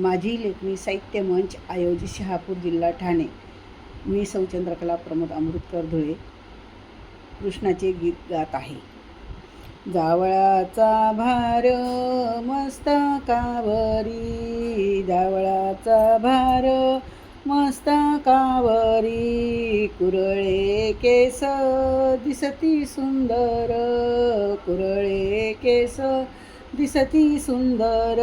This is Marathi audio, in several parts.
माझी लेखणी साहित्य मंच आयोजित शहापूर जिल्हा ठाणे. मी सौचंद्रकला प्रमोद अमृतकर धुळे कृष्णाचे गीत गात आहे. जावळाचा भार मस्तकावरी जावळाचा भार मस्तकावरी कुरळे केस दिसती सुंदर कुरळे केस दिसती सुंदर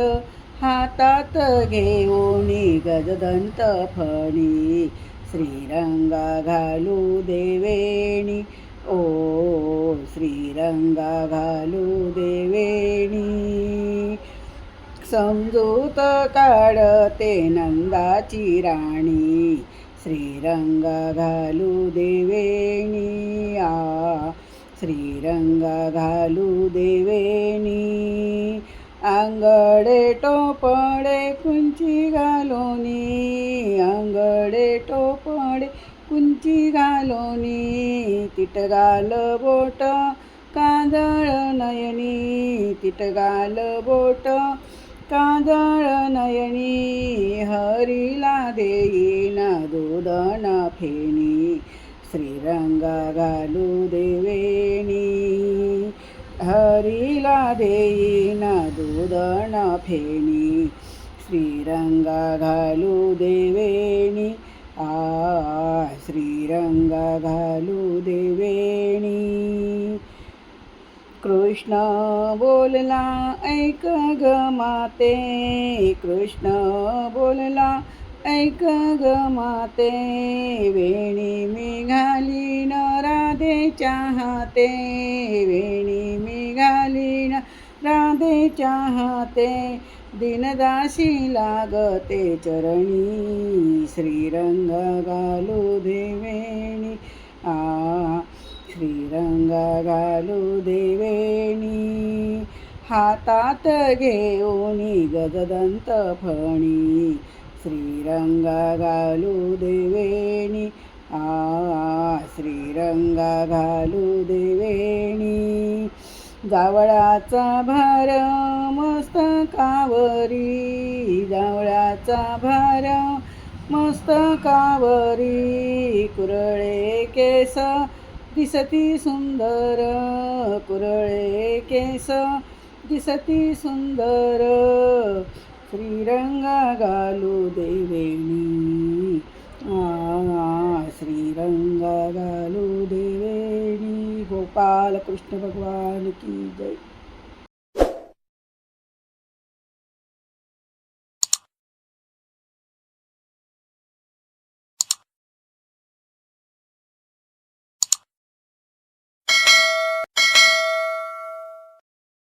हातात घेऊन गजदंत फणी श्रीरंगा घालू देवेणी. ओ श्रीरंगा घालू देवेणी. समजूत काढते नंदाची राणी श्रीरंगा घालू देवेणी. आ श्रीरंगा घालू देवेणी. आंगडे टोपडे कुंची घालोनी आंगडे टोपडे कुंची घालोनी तिट घाल बोट कांदळ नयनी तिट घाल बोट कांदळ नयनी हरीला देईन दोदन फेणी श्रीरंगा घालू देवेणी. हरीला देईन दूधन फेणी श्रीरंगा घालू देवेणी आ श्रीरंगा घालू देवेणी कृष्ण बोलला ऐक ग माते। कृष्ण बोलला ऐक ग माते। वेणी मी घालीन राधे चाहते वेणी चाहते दिनदासी लागते चरणी. श्रीरंग घालू देवेणी. आ श्रीरंगा घालू देवेणी. हातात घेऊन गजदंत फणी. श्रीरंगा घालू देवेणी. आ श्रीरंगा घालू देवेणी. जावळाचा भार मस्तकावरी जावळाचा भार मस्तकावरी कुरळे केस दिसती सुंदर कुरळे केस दिसती सुंदर श्रीरंगा घालू देवेणी श्रीरंगा घालू देवेणी गोपाल कृष्ण भगवान की जय